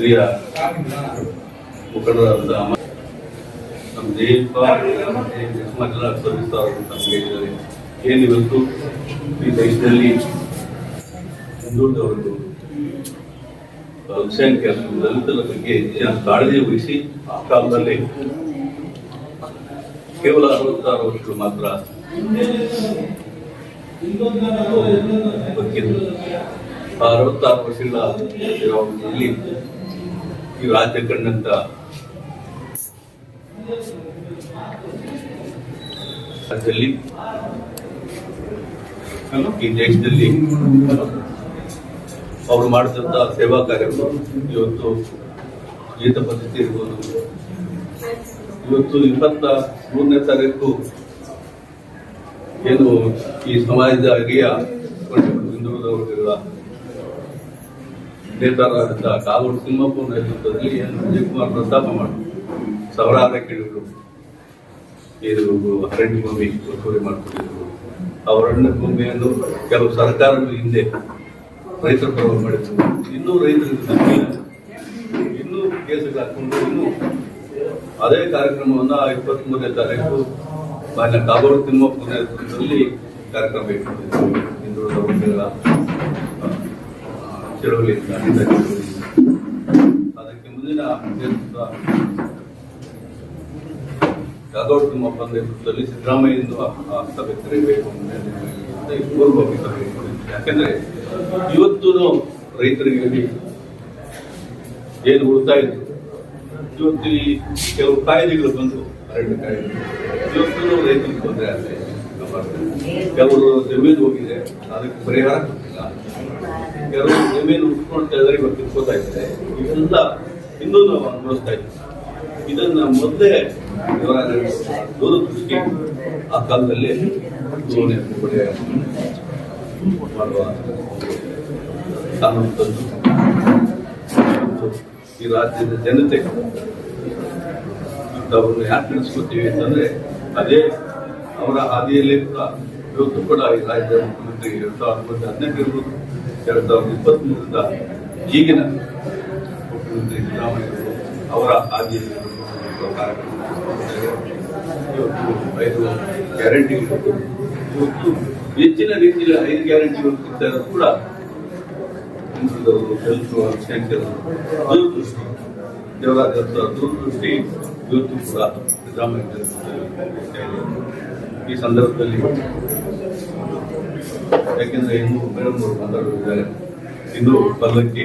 ಹಿರಿಯ ಮುಖಂಡರಾದ ನಮ್ಮ ಸರ್ವಿಸ್ ನಮಗೆ ಹೇಳಿದ್ದಾರೆ. ಏನಿವತ್ತು ಈ ದೇಶದಲ್ಲಿ ಹಿಂದುಳಿದವರು ಅಲ್ಪಸಂಖ್ಯಾತರು ದಲಿತರ ಬಗ್ಗೆ ಹೆಚ್ಚಿನ ಕಾಳಜಿ ವಹಿಸಿ ಆ ಕಾಲದಲ್ಲಿ ಕೇವಲ ಅರವತ್ತಾರು ವರ್ಷಗಳು ಮಾತ್ರ ಬದುಕಿದ್ರು. ಆ ಅರವತ್ತಾರು ವರ್ಷಗಳ ಈ ರಾಜ್ಯ ಕಂಡಂತ ಈ ದೇಶದಲ್ಲಿ ಅವರು ಮಾಡಿದಂತ ಸೇವಾ ಕಾರ್ಯಗಳು ಇವತ್ತು ಗೀತ ಪದ್ಧತಿ ಇರ್ಬೋದು. ಇವತ್ತು ಇಪ್ಪತ್ತ ಮೂರನೇ ತಾರೀಕು ಏನು ಈ ಸಮಾಜದ ಹಿರಿಯ ಹಿಂದುಳಿದ ವರ್ಗಗಳ ನೇತಾರರಾದಂಥ ಕಾಗೋಡು ತಿಮ್ಮಪ್ಪ ನೇತೃತ್ವದಲ್ಲಿ ವಿಜಯಕುಮಾರ್ ಪ್ರಸ್ತಾಪ ಮಾಡಿ. ಸಾವಿರಾರು ಕಿಡಿಗಳು ಇದು ಅರಣ್ಯ ಭೂಮಿ ಒತ್ತುವರಿ ಮಾಡ್ಕೊಂಡಿದ್ರು ಅವರಣ್ಯ ಭೂಮಿಯನ್ನು ಕೆಲವು ಸರ್ಕಾರಗಳು ಹಿಂದೆ ರೈತರ ಪರವಾಗಿ ಮಾಡಿದ್ರು. ಇನ್ನೂ ರೈತರಿಗೆ ಇನ್ನೂ ಕೇಸುಗಳು ಹಾಕೊಂಡು ಇನ್ನೂ ಅದೇ ಕಾರ್ಯಕ್ರಮವನ್ನು ಇಪ್ಪತ್ತ್ ಮೂರನೇ ತಾರೀಕು ಮಾನ್ಯ ಕಾಗೋಡು ತಿಮ್ಮಪ್ಪ ನೇತೃತ್ವದಲ್ಲಿ ಕಾರ್ಯಕ್ರಮ ಇಟ್ಟಿದ್ದು ಹಿಂದುಳಿದ ವರ್ಗಗಳ ಚಳವಳಿಯಿಂದ. ಅದಕ್ಕೆ ಮುಂದಿನ ನೇತೃತ್ವ ಕಾಗೋಡು ತಿಮ್ಮಪ್ಪ ನೇತೃತ್ವದಲ್ಲಿ ಸಿದ್ದರಾಮಯ್ಯಂದು ಸಭೆ ಕರೆಯಬೇಕು ಅಂತ ಇಟ್ಕೊಂಡಿದ್ದೆ. ಯಾಕಂದ್ರೆ ಇವತ್ತು ರೈತರಿಗೆ ಏನು ಉಳಿತಾಯ ಇತ್ತು ಇವತ್ತು ಈ ಕೆಲವು ಕಾಯಿಲೆಗಳು ಬಂದು ಅರಣ್ಯ ಕಾಯಿಲೆ ಇವತ್ತು ರೈತರಿಗೆ ತೊಂದರೆ ಇದೆ. ಕೆಲವರು ಜಮೀನು ಹೋಗಿದೆ. ಅದಕ್ಕೆ ಪರಿಹಾರ ಕೊಟ್ಟಿಲ್ಲ. ಕೆಲವರು ಜಮೀನು ಉಟ್ಕೊಂಡು ಇದ್ದಾರೆ ಇವತ್ತು ತಿಳ್ಕೊತಾ ಇದ್ದಾರೆ ಇವೆಲ್ಲ ಇನ್ನೂ ನಾವು ಅನುಭವಿಸ್ತಾ ಇದ್ದೀವಿ. ಇದನ್ನ ಮೊದಲೇ ದೂರದೃಷ್ಟಿ ಆ ಕಾಲದಲ್ಲಿ ಈ ರಾಜ್ಯದ ಜನತೆ ಅವ್ರನ್ನ ಯಾಕೆ ತಿಳಿಸ್ಕೊತೀವಿ ಅಂತಂದ್ರೆ ಅದೇ ಅವರ ಹಾದಿಯಲ್ಲೇ ಕೂಡ ಇವತ್ತು ಕೂಡ ಈ ರಾಜ್ಯದ ಮುಖ್ಯಮಂತ್ರಿ ಸಾವಿರದ ಹದಿನೆಂಟು ಇರ್ಬೋದು. ಎರಡ್ ಸಾವಿರದ ಇಪ್ಪತ್ತ್ ಮೂರರಿಂದ ಈಗಿನ ಮುಖ್ಯಮಂತ್ರಿ ಸಿದ್ದರಾಮಯ್ಯ ಅವರು ಕಾರ್ಯಕ್ರಮ ಇವತ್ತು ಐದು ಗ್ಯಾರಂಟಿ ಇವತ್ತು ಹೆಚ್ಚಿನ ರೀತಿಯಲ್ಲಿ ಐದು ಗ್ಯಾರಂಟಿಗಳು ಕೊಡ್ತಾ ಕೂಡ ಹಿಂದುಳಿದವರು ಕೆಲಸ ದೂರದೃಷ್ಟಿ ದೇವರಾಜ ದೂರದೃಷ್ಟಿ ಇವತ್ತು ಕೂಡ ಸಿದ್ದರಾಮಯ್ಯ. ಈ ಸಂದರ್ಭದಲ್ಲಿ ಯಾಕೆಂದ್ರೆ ಇನ್ನು ಮೇಡಮ್ ಮಾತಾಡುತ್ತಿದ್ದಾರೆ ಇನ್ನು ಪಲ್ಲಕ್ಕಿ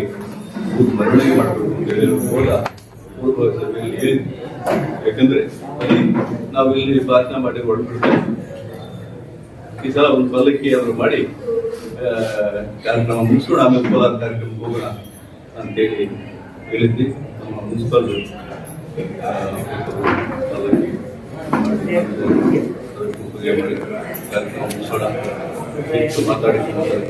ಮೆರವಣಿಗೆ ಮಾಡಬೇಕು ಅಂತ ಹೇಳಿ ಕೂಡ ಪೂರ್ವ ಸಭೆಯಲ್ಲಿ ಹೇಳಿದ್ವಿ ಯಾಕಂದ್ರೆ ಇಲ್ಲಿ ಭಾಷಣ ಮಾಡಿ ಹೊರಡ್ಬಿಡ್ತೇವೆ ಈ ಸಲ ಒಂದು ಪಲ್ಲಕ್ಕಿ ಅವರು ಮಾಡಿ ಕಾರ್ಯಕ್ರಮ ಮುಗಿಸೋಣ ಆಮೇಲೆ ಕೋಲಾರ ಕಾರ್ಯಕ್ರಮಕ್ಕೆ ಹೋಗೋಣ ಅಂತೇಳಿ ಹೇಳಿದ್ವಿ. ನಮ್ಮ ಮುನ್ಸಿಪಲ್ ಪಲ್ಲಕ್ಕಿ ಮಾಡಿ ಕಾರ್ಯಕ್ರಮ ಮುಗಿಸೋಣ. ಹೆಚ್ಚು ಮಾತಾಡಿ ಮಾತಾಡಿ